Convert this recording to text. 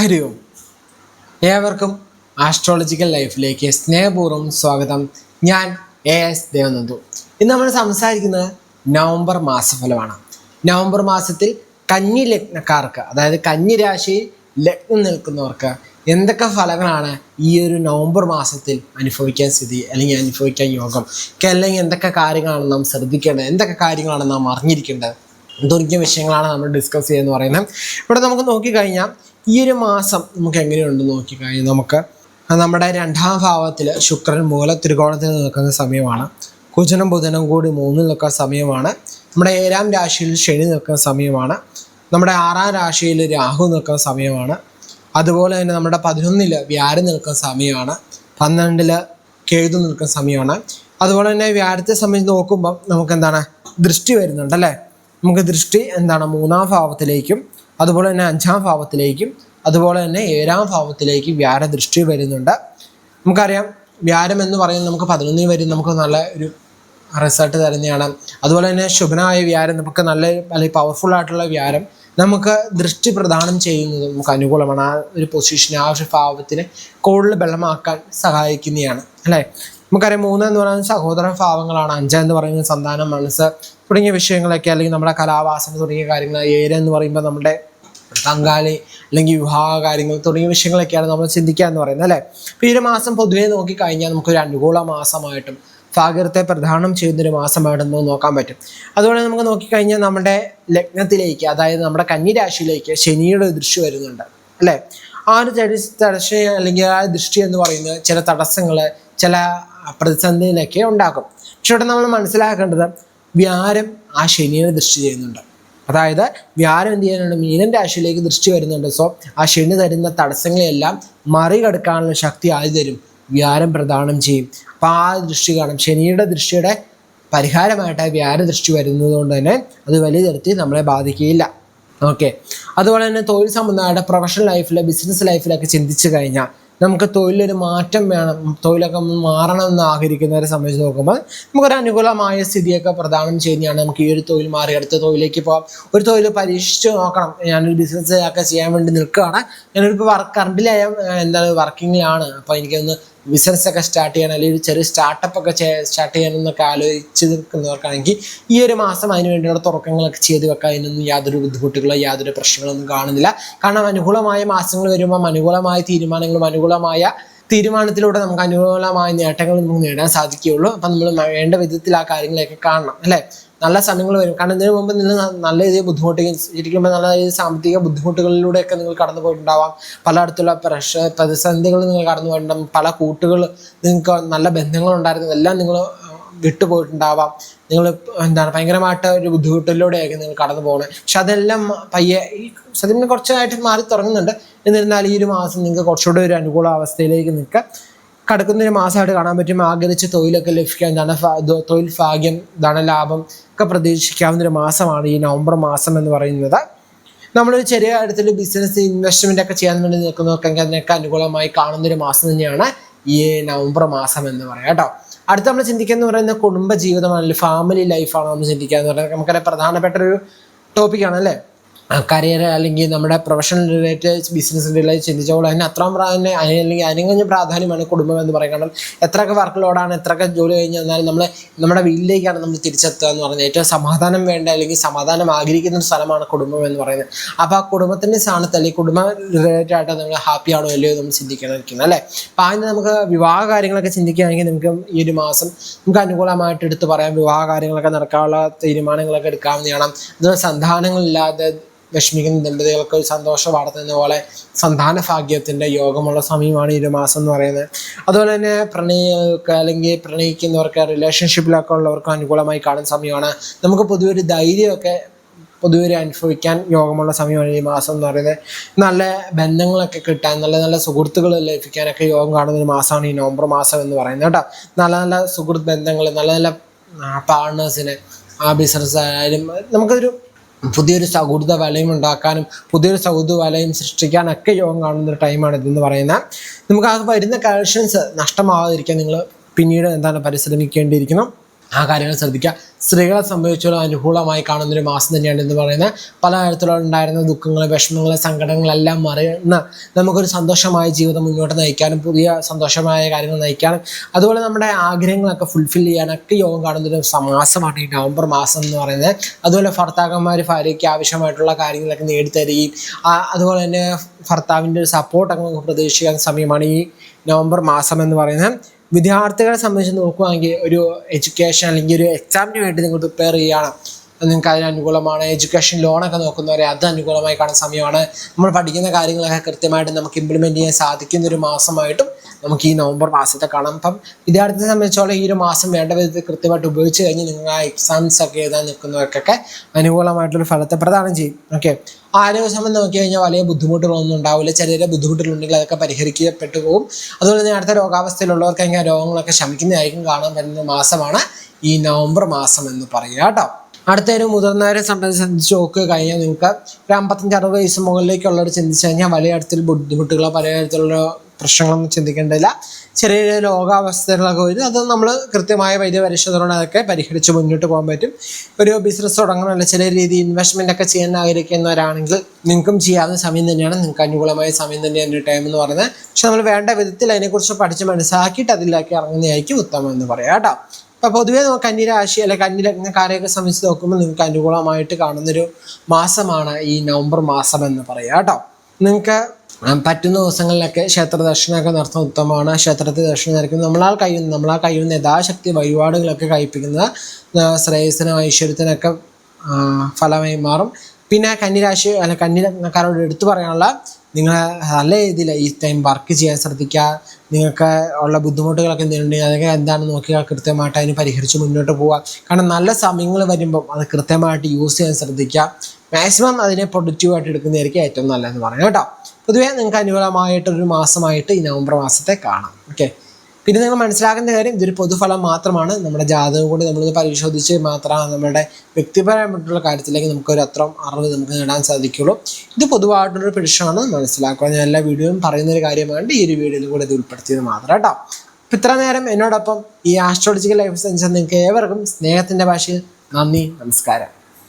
ഹരി ഏവർക്കും ആസ്ട്രോളജിക്കൽ ലൈഫിലേക്ക് സ്നേഹപൂർവം സ്വാഗതം. ഞാൻ എ എസ് ദേവനന്ദു. ഇന്ന് നമ്മൾ സംസാരിക്കുന്നത് നവംബർ മാസഫലമാണ്. നവംബർ മാസത്തിൽ കന്നി ലഗ്നക്കാർക്ക് അതായത് കന്നി രാശിയിൽ ലഗ്നം നിൽക്കുന്നവർക്ക് എന്തൊക്കെ ഫലങ്ങളാണ് ഈ ഒരു നവംബർ മാസത്തിൽ അനുഭവിക്കാൻ സ്ഥിതി അല്ലെങ്കിൽ അനുഭവിക്കാൻ യോഗം? അല്ലെങ്കിൽ എന്തൊക്കെ കാര്യങ്ങളാണ് നാം ശ്രദ്ധിക്കേണ്ടത്? എന്തൊക്കെ കാര്യങ്ങളാണ് നാം അറിഞ്ഞിരിക്കേണ്ടത്? തുടങ്ങിയ വിഷയങ്ങളാണ് നമ്മൾ ഡിസ്കസ് ചെയ്യുന്നത് പറയുന്നത്? ഇവിടെ നമുക്ക് നോക്കിക്കഴിഞ്ഞാൽ ഈ ഒരു മാസം നമുക്ക് എങ്ങനെയുണ്ട് നോക്കിക്കഴിഞ്ഞാൽ നമുക്ക് നമ്മുടെ രണ്ടാം ഭാവത്തിൽ ശുക്രൻ മൂല ത്രികോണത്തിൽ നിൽക്കുന്ന സമയമാണ്. കുജനും ബുധനും കൂടി മൂന്നിൽ നിൽക്കുന്ന സമയമാണ്. നമ്മുടെ ഏഴാം രാശിയിൽ ശനി നിൽക്കുന്ന സമയമാണ്. നമ്മുടെ ആറാം രാശിയിൽ രാഹു നിൽക്കുന്ന സമയമാണ്. അതുപോലെ തന്നെ നമ്മുടെ പതിനൊന്നിൽ വ്യാരം നിൽക്കുന്ന സമയമാണ്. പന്ത്രണ്ടിൽ കേതു നിൽക്കുന്ന സമയമാണ്. അതുപോലെ തന്നെ വ്യാഴത്തെ സംബന്ധിച്ച് നോക്കുമ്പം നമുക്ക് എന്താണ്? ദൃഷ്ടി വരുന്നുണ്ട് അല്ലേ? നമുക്ക് ദൃഷ്ടി എന്താണ്? മൂന്നാം ഭാവത്തിലേക്കും അതുപോലെ തന്നെ അഞ്ചാം ഭാവത്തിലേക്കും അതുപോലെ തന്നെ ഏഴാം ഭാവത്തിലേക്കും വ്യാര ദൃഷ്ടി വരുന്നുണ്ട്. നമുക്കറിയാം വ്യാരം എന്ന് പറയുന്നത് നമുക്ക് പതിനൊന്നിൽ വരും നമുക്ക് നല്ല ഒരു റിസൾട്ട് തരുന്നതാണ്. അതുപോലെ തന്നെ ശുഭനായ വ്യാരം നമുക്ക് നല്ല അല്ലെങ്കിൽ പവർഫുൾ ആയിട്ടുള്ള വ്യാരം നമുക്ക് ദൃഷ്ടി പ്രദാനം ചെയ്യുന്നത് നമുക്ക് അനുകൂലമാണ്. ആ ഒരു പൊസിഷൻ ആ ഒരു ഭാവത്തിനെ കൂടുതൽ ബലമാക്കാൻ സഹായിക്കുന്നതാണ് അല്ലേ? നമുക്കറിയാം മൂന്ന് എന്ന് പറയുന്നത് സഹോദര ഭാവങ്ങളാണ്. അഞ്ച് എന്ന് പറയുന്നത് സന്താനം മനസ്സ് തുടങ്ങിയ വിഷയങ്ങളൊക്കെ അല്ലെങ്കിൽ നമ്മുടെ കലാവാസന തുടങ്ങിയ കാര്യങ്ങൾ ഏഴ് എന്ന് പറയുമ്പോൾ നമ്മുടെ പങ്കാളി അല്ലെങ്കിൽ വിവാഹ കാര്യങ്ങൾ തുടങ്ങിയ വിഷയങ്ങളൊക്കെയാണ് നമ്മൾ ചിന്തിക്കുക എന്ന് പറയുന്നത് അല്ലേ? അപ്പോൾ ഈ ഒരു മാസം പൊതുവേ നോക്കിക്കഴിഞ്ഞാൽ നമുക്കൊരു അനുകൂല മാസമായിട്ടും ഭാഗ്യത്തെ പ്രധാനം ചെയ്യുന്നൊരു മാസമായിട്ട് നമുക്ക് നോക്കാൻ പറ്റും. അതുപോലെ നമുക്ക് നോക്കിക്കഴിഞ്ഞാൽ നമ്മുടെ ലഗ്നത്തിലേക്ക് അതായത് നമ്മുടെ കന്നിരാശിയിലേക്ക് ശനിയുടെ ദൃശ്യം വരുന്നുണ്ട് അല്ലേ? ആ ഒരു തടസ്സ അല്ലെങ്കിൽ ആ ദൃഷ്ടി എന്ന് പറയുന്നത് ചില തടസ്സങ്ങൾ ചില പ്രതിസന്ധിയിലൊക്കെ ഉണ്ടാക്കും. പക്ഷെ ഇവിടെ നമ്മൾ മനസ്സിലാക്കേണ്ടത് വ്യാരം ആ ശനിയെ ദൃഷ്ടി ചെയ്യുന്നുണ്ട്. അതായത് വ്യാരം എന്ത് ചെയ്യാനുണ്ട്? മീനൻ രാശിയിലേക്ക് ദൃഷ്ടി വരുന്നുണ്ട്. സോ ആ ശനി തരുന്ന തടസ്സങ്ങളെല്ലാം മറികടക്കാനുള്ള ശക്തി ആദ്യം തരും? വ്യാരം പ്രദാനം ചെയ്യും. അപ്പം ആ ദൃഷ്ടി കാണും. ശനിയുടെ ദൃഷ്ടിയുടെ പരിഹാരമായിട്ട് വ്യാര ദൃഷ്ടി വരുന്നത് കൊണ്ട് തന്നെ അത് വലിയ തരത്തിൽ നമ്മളെ ബാധിക്കുകയില്ല. ഓക്കെ അതുപോലെ തന്നെ തൊഴിൽ സംബന്ധമായിട്ട് പ്രൊഫഷണൽ ലൈഫിൽ ബിസിനസ് ലൈഫിലൊക്കെ ചിന്തിച്ചു കഴിഞ്ഞാൽ നമുക്ക് തൊഴിലൊരു മാറ്റം വേണം. തൊഴിലൊക്കെ മാറണം എന്ന് ആഗ്രഹിക്കുന്നവരെ സംബന്ധിച്ച് നോക്കുമ്പോൾ നമുക്കൊരു അനുകൂലമായ സ്ഥിതിയൊക്കെ പ്രദാനം ചെയ്യുന്നതാണ്. നമുക്ക് ഈ ഒരു തൊഴിൽ മാറി അടുത്ത തൊഴിലേക്ക് പോകാം ഒരു തൊഴിൽ പരീക്ഷിച്ച് നോക്കണം. ഞാനൊരു ബിസിനസ് ഒക്കെ ചെയ്യാൻ വേണ്ടി നിൽക്കുകയാണ്. ഞാനൊരു വർക്ക് കറണ്ടിലായ എന്താണ് വർക്കിങ്ങിലാണ് അപ്പോൾ എനിക്കൊന്ന് ബിസിനസ് ഒക്കെ സ്റ്റാർട്ട് ചെയ്യാൻ അല്ലെങ്കിൽ ഒരു ചെറിയ സ്റ്റാർട്ടപ്പ് ഒക്കെ സ്റ്റാർട്ട് ചെയ്യാനെന്നൊക്കെ ആലോചിച്ച് നിൽക്കുന്നവർക്കാണെങ്കിൽ ഈ ഒരു മാസം അതിന് വേണ്ടിയുള്ള തുറക്കങ്ങളൊക്കെ ചെയ്ത് വെക്കാൻ അതിനൊന്നും യാതൊരു ബുദ്ധിമുട്ടുകളോ യാതൊരു പ്രശ്നങ്ങളൊന്നും കാണുന്നില്ല. കാരണം അനുകൂലമായ മാസങ്ങൾ വരുമ്പം അനുകൂലമായ തീരുമാനങ്ങളും അനുകൂലമായ തീരുമാനത്തിലൂടെ നമുക്ക് അനുകൂലമായ നേട്ടങ്ങൾ നമുക്ക് നേടാൻ സാധിക്കുകയുള്ളൂ. അപ്പം നമ്മൾ വേണ്ട വിധത്തിൽ ആ കാര്യങ്ങളെയൊക്കെ കാണണം അല്ലേ? നല്ല സമയങ്ങൾ വരും. കാരണം ഇതിനു മുമ്പ് നിങ്ങൾ നല്ല രീതിയിൽ ബുദ്ധിമുട്ടുകയും ഇരിക്കുമ്പോൾ നല്ല രീതിയിൽ സാമ്പത്തിക ബുദ്ധിമുട്ടുകളിലൂടെയൊക്കെ നിങ്ങൾ കടന്നു പോയിട്ടുണ്ടാവാം. പലയിടത്തുള്ള പ്രഷ പ്രതിസന്ധികൾ നിങ്ങൾ കടന്നു പോയിട്ടുണ്ടാകും പല കൂട്ടുകൾ നിങ്ങൾക്ക് നല്ല ബന്ധങ്ങൾ ഉണ്ടായിരുന്നു. എല്ലാം നിങ്ങൾ വിട്ടുപോയിട്ടുണ്ടാവാം നിങ്ങൾ എന്താണ് ഭയങ്കരമായിട്ട് ഒരു ബുദ്ധിമുട്ടിലൂടെയായിരിക്കും നിങ്ങൾ കടന്നു പോകുന്നത് പക്ഷെ അതെല്ലാം പയ്യെ ഈ സത്യം കുറച്ചായിട്ട് മാറി തുടങ്ങുന്നുണ്ട്. എന്നിരുന്നാൽ ഈ ഒരു മാസം നിങ്ങൾക്ക് കുറച്ചുകൂടെ ഒരു അനുകൂല അവസ്ഥയിലേക്ക് നിൽക്കുക കടക്കുന്ന ഒരു മാസമായിട്ട് കാണാൻ പറ്റും. ആഗ്രഹിച്ച തൊഴിലൊക്കെ ലഭിക്കാൻ ധന തൊഴിൽ ഭാഗ്യം ധനലാഭം ഒക്കെ പ്രതീക്ഷിക്കാവുന്ന ഒരു മാസമാണ് ഈ നവംബർ മാസം എന്ന് പറയുന്നത്. നമ്മളൊരു ചെറിയ കാര്യത്തിൽ ബിസിനസ് ഇൻവെസ്റ്റ്മെന്റ് ഒക്കെ ചെയ്യാൻ വേണ്ടി നിൽക്കുന്നവർക്കെങ്കിൽ അതിനൊക്കെ അനുകൂലമായി കാണുന്ന ഒരു മാസം തന്നെയാണ് ഈ നവംബർ മാസം എന്ന് പറയാം കേട്ടോ. അടുത്ത നമ്മൾ ചിന്തിക്കുന്ന പറയുന്നത് കുടുംബ ജീവിതമാണല്ലോ ഫാമിലി ലൈഫാണ് നമ്മൾ ചിന്തിക്കുക എന്ന് പറയുന്നത്. നമുക്കറിയാം പ്രധാനപ്പെട്ട ഒരു ടോപ്പിക്കാണ് അല്ലേ കരിയർ അല്ലെങ്കിൽ നമ്മുടെ പ്രൊഫഷണൽ റിലേറ്റഡ് ബിസിനസ് റിലേറ്റഡ് ചിന്തിച്ചപ്പോൾ അതിന് അത്രയും പ്രാധാന്യം അല്ലെങ്കിൽ അതിനും പ്രാധാന്യമാണ് കുടുംബം എന്ന് പറയുന്നത്. കാരണം എത്രയൊക്കെ വർക്ക് ലോഡാണ് എത്രയൊക്കെ ജോലി കഴിഞ്ഞ് വന്നാലും നമ്മൾ നമ്മുടെ വീട്ടിലേക്കാണ് നമ്മൾ തിരിച്ചെത്തുക എന്ന് പറയുന്നത്. ഏറ്റവും സമാധാനം വേണ്ട അല്ലെങ്കിൽ സമാധാനം ആഗ്രഹിക്കുന്ന ഒരു സ്ഥലമാണ് കുടുംബം എന്ന് പറയുന്നത്. അപ്പോൾ ആ കുടുംബത്തിന്റെ സ്ഥാനത്ത് അല്ലെങ്കിൽ കുടുംബം റിലേറ്റഡ് ആയിട്ട് നമ്മൾ ഹാപ്പി ആണോ അല്ലയോ നമ്മൾ ചിന്തിക്കണം അല്ലേ? അപ്പോൾ അതിന് നമുക്ക് വിവാഹ കാര്യങ്ങളൊക്കെ ചിന്തിക്കുകയാണെങ്കിൽ നമുക്ക് ഈ ഒരു മാസം നമുക്ക് അനുകൂലമായിട്ട് എടുത്ത് പറയാം. വിവാഹ കാര്യങ്ങളൊക്കെ നടക്കാനുള്ള തീരുമാനങ്ങളൊക്കെ എടുക്കാവുന്നതാണ്. അതുപോലെ സന്താനങ്ങളില്ലാതെ വിഷമിക്കുന്ന ദമ്പതികൾക്ക് ഒരു സന്തോഷ വാർത്തുന്ന പോലെ സന്താന ഭാഗ്യത്തിന്റെ യോഗമുള്ള സമയമാണ് ഈ ഒരു മാസം എന്ന് പറയുന്നത്. അതുപോലെ തന്നെ പ്രണയികൾക്ക് അല്ലെങ്കിൽ പ്രണയിക്കുന്നവർക്ക് റിലേഷൻഷിപ്പിലൊക്കെ ഉള്ളവർക്ക് അനുകൂലമായി കാണുന്ന സമയമാണ്. നമുക്ക് പൊതുവെ ഒരു ധൈര്യമൊക്കെ പൊതുവെ അനുഭവിക്കാൻ യോഗമുള്ള സമയമാണ് ഈ മാസം എന്ന് പറയുന്നത്. നല്ല ബന്ധങ്ങളൊക്കെ കിട്ടാൻ നല്ല നല്ല സുഹൃത്തുക്കൾ ലഭിക്കാനൊക്കെ യോഗം കാണുന്ന ഒരു മാസമാണ് ഈ നവംബർ മാസം എന്ന് പറയുന്നത് കേട്ടോ. നല്ല നല്ല സുഹൃത്ത് ബന്ധങ്ങൾ നല്ല നല്ല പാർട്ട്നേഴ്സിനെ ആ ബിസിനസ് ആയാലും നമുക്കൊരു പുതിയൊരു സൗഹൃദ വലയം ഉണ്ടാക്കാനും പുതിയൊരു സൗഹൃദ വലയം സൃഷ്ടിക്കാനൊക്കെ യോഗം കാണുന്ന ഒരു ടൈമാണ് ഇതെന്ന് പറയുന്നത്. നമുക്ക് ആ വരുന്ന കളക്ഷൻസ് നഷ്ടമാവാതിരിക്കാൻ നിങ്ങൾ പിന്നീട് എന്താണ് പരിശ്രമിക്കേണ്ടിയിരിക്കണം ആ കാര്യങ്ങൾ ശ്രദ്ധിക്കുക. സ്ത്രീകളെ സംബന്ധിച്ചോളം അനുകൂലമായി കാണുന്ന ഒരു മാസം തന്നെയാണ് എന്ന് പറയുന്നത്. പല തരത്തിലുള്ള ഉണ്ടായിരുന്ന ദുഃഖങ്ങൾ വിഷമങ്ങൾ സങ്കടങ്ങളെല്ലാം മറിയുന്ന നമുക്കൊരു സന്തോഷമായ ജീവിതം മുന്നോട്ട് നയിക്കാനും പുതിയ സന്തോഷമായ കാര്യങ്ങൾ നയിക്കാനും അതുപോലെ നമ്മുടെ ആഗ്രഹങ്ങളൊക്കെ ഫുൾഫിൽ ചെയ്യാനൊക്കെ യോഗം കാണുന്നൊരു മാസമാണ് ഈ നവംബർ മാസം എന്ന് പറയുന്നത്. അതുപോലെ ഭർത്താക്കന്മാർ ഭാര്യയ്ക്ക് ആവശ്യമായിട്ടുള്ള കാര്യങ്ങളൊക്കെ നേടിത്തരികയും അതുപോലെ തന്നെ ഭർത്താവിന്റെ ഒരു സപ്പോർട്ടൊക്കെ നമുക്ക് പ്രതീക്ഷിക്കാൻ സമയമാണ് ഈ നവംബർ മാസം എന്ന് പറയുന്നത്. വിദ്യാർത്ഥികളെ സംബന്ധിച്ച് നോക്കുകയാണെങ്കിൽ ഒരു എഡ്യൂക്കേഷൻ അല്ലെങ്കിൽ ഒരു എക്സാമിന് വേണ്ടി നിങ്ങൾ പ്രിപ്പയർ ചെയ്യുകയാണ്. നിങ്ങൾക്ക് അതിന് അനുകൂലമാണ്. എഡ്യൂക്കേഷൻ ലോണൊക്കെ നോക്കുന്നവരെ അത് അനുകൂലമായി കാണുന്ന സമയമാണ്. നമ്മൾ പഠിക്കുന്ന കാര്യങ്ങളൊക്കെ കൃത്യമായിട്ട് നമുക്ക് ഇംപ്ലിമെന്റ് ചെയ്യാൻ സാധിക്കുന്ന ഒരു മാസമായിട്ടും നമുക്ക് ഈ നവംബർ മാസത്തെ കാണാം. അപ്പം വിദ്യാർത്ഥിയെ സംബന്ധിച്ചോളം ഈ ഒരു മാസം വേണ്ട വിധത്തിൽ കൃത്യമായിട്ട് ഉപയോഗിച്ച് കഴിഞ്ഞ് നിങ്ങൾ ആ എക്സാംസ് ഒക്കെ എഴുതാൻ നിൽക്കുന്നവർക്കൊക്കെ അനുകൂലമായിട്ടുള്ള ഫലത്തെ പ്രദാനം ചെയ്യും. ഓക്കെ ആരോഗ്യ സംബന്ധം നോക്കി കഴിഞ്ഞാൽ വലിയ ബുദ്ധിമുട്ടുകളൊന്നും ഉണ്ടാവില്ല. ചെറിയ ചെറിയ ബുദ്ധിമുട്ടുകളുണ്ടെങ്കിൽ അതൊക്കെ പരിഹരിക്കപ്പെട്ടു പോകും. അതുപോലെ തന്നെ അടുത്ത രോഗാവസ്ഥയിലുള്ളവർക്ക് കഴിഞ്ഞാൽ രോഗങ്ങളൊക്കെ ശമിക്കുന്നതായിരിക്കും കാണാൻ വരുന്ന മാസമാണ് ഈ നവംബർ മാസം എന്ന് പറയുക കേട്ടോ. അടുത്ത ഒരു മുതിർന്നവരെ സംബന്ധിച്ച് നോക്കുക കഴിഞ്ഞാൽ നിങ്ങൾക്ക് ഒരു അമ്പത്തഞ്ച് അറുപത് വയസ്സ് മുകളിലേക്കുള്ളവർ ചിന്തിച്ചു കഴിഞ്ഞാൽ വലിയ തരത്തിൽ ബുദ്ധിമുട്ടുകളോ പല തരത്തിലുള്ള പ്രശ്നങ്ങളൊന്നും ചിന്തിക്കേണ്ടതില്ല. ചെറിയ ചെറിയ രോഗാവസ്ഥകളൊക്കെ വരും. അത് നമ്മൾ കൃത്യമായ വൈദ്യ പരിശോധനയോടെ അതൊക്കെ പരിഹരിച്ച് മുന്നോട്ട് പോകാൻ പറ്റും. ഒരു ബിസിനസ് തുടങ്ങണം അല്ല ചെറിയ രീതിയിൽ ഇൻവെസ്റ്റ്മെന്റ് ഒക്കെ ചെയ്യാൻ ആഗ്രഹിക്കുന്നവരാണെങ്കിൽ നിങ്ങൾക്കും ചെയ്യാവുന്ന സമയം തന്നെയാണ്. നിങ്ങൾക്ക് അനുകൂലമായ സമയം തന്നെയാണ് ഒരു ടൈം എന്ന് പറയുന്നത്. പക്ഷെ നമ്മൾ വേണ്ട വിധത്തിൽ അതിനെക്കുറിച്ച് പഠിച്ച് മനസ്സിലാക്കിയിട്ട് അതിലേക്ക് ഇറങ്ങുന്നതായിരിക്കും ഉത്തമം എന്ന് പറയാം കേട്ടോ. അപ്പോൾ പൊതുവേ നമുക്ക് കന്നിരാശി അല്ലെ കന്നിലഗ്നക്കാരെയൊക്കെ സംബന്ധിച്ച് നോക്കുമ്പോൾ നിങ്ങൾക്ക് അനുകൂലമായിട്ട് കാണുന്നൊരു മാസമാണ് ഈ നവംബർ മാസം എന്ന് പറയാം കേട്ടോ. നിങ്ങൾക്ക് പറ്റുന്ന ദിവസങ്ങളിലൊക്കെ ക്ഷേത്ര ദർശനമൊക്കെ നടത്തുന്ന ഉത്തമമാണ്. ക്ഷേത്രത്തിൽ ദർശനം നടക്കുന്നത് നമ്മളാൽ കഴിയുന്ന നമ്മളാൽ കഴിയുന്ന യഥാശക്തി വഴിപാടുകളൊക്കെ കഴിപ്പിക്കുന്നത് ശ്രേയസിനും ഐശ്വര്യത്തിനൊക്കെ ഫലമായി മാറും. പിന്നെ കന്നിരാശി അല്ല കന്നിലഗ്നക്കാരോട് എടുത്തു പറയാനുള്ള നിങ്ങൾ നല്ല രീതിയിൽ ഈ ടൈം വർക്ക് ചെയ്യാൻ ശ്രദ്ധിക്കുക. നിങ്ങൾക്ക് ഉള്ള ബുദ്ധിമുട്ടുകളൊക്കെ എന്തെങ്കിലും അതൊക്കെ എന്താണെന്ന് നോക്കിയാൽ കൃത്യമായിട്ട് അതിന് പരിഹരിച്ച് മുന്നോട്ട് പോവുക. കാരണം നല്ല സമയങ്ങൾ വരുമ്പം അത് കൃത്യമായിട്ട് യൂസ് ചെയ്യാൻ ശ്രദ്ധിക്കുക. മാക്സിമം അതിനെ പ്രൊഡക്റ്റീവായിട്ട് എടുക്കുന്നതായിരിക്കും ഏറ്റവും നല്ലതെന്ന് പറയാം കേട്ടോ. പൊതുവേ നിങ്ങൾക്ക് അനുകൂലമായിട്ടൊരു മാസമായിട്ട് ഈ നവംബർ മാസത്തെ കാണാം. ഓക്കെ പിന്നെ നിങ്ങൾ മനസ്സിലാക്കേണ്ട കാര്യം ഇതൊരു പൊതുഫലം മാത്രമാണ്. നമ്മുടെ ജാതകം കൊണ്ട് നമ്മൾ പരിശോധിച്ച് മാത്രമാണ് നമ്മുടെ വ്യക്തിപരമായിട്ടുള്ള കാര്യത്തിലേക്ക് നമുക്കൊരു അത്രയും അറിവ് നമുക്ക് നേടാൻ സാധിക്കുള്ളൂ. ഇത് പൊതുവായിട്ടുള്ളൊരു പ്രശ്നമാണ്. മനസ്സിലാക്കുക ഞാൻ എല്ലാ വീഡിയോയും പറയുന്ന ഒരു കാര്യമാണ്. ഈ ഒരു വീഡിയോയിൽ കൂടെ ഇത് ഉൾപ്പെടുത്തിയത് മാത്രം കേട്ടോ. അപ്പം ഇത്ര നേരം എന്നോടൊപ്പം ഈ ആസ്ട്രോളജിക്കൽ ലൈഫ് സെൻസ് നിങ്ങൾക്ക് ഏവർക്കും സ്നേഹത്തിന്റെ ഭാഷയിൽ നന്ദി നമസ്കാരം.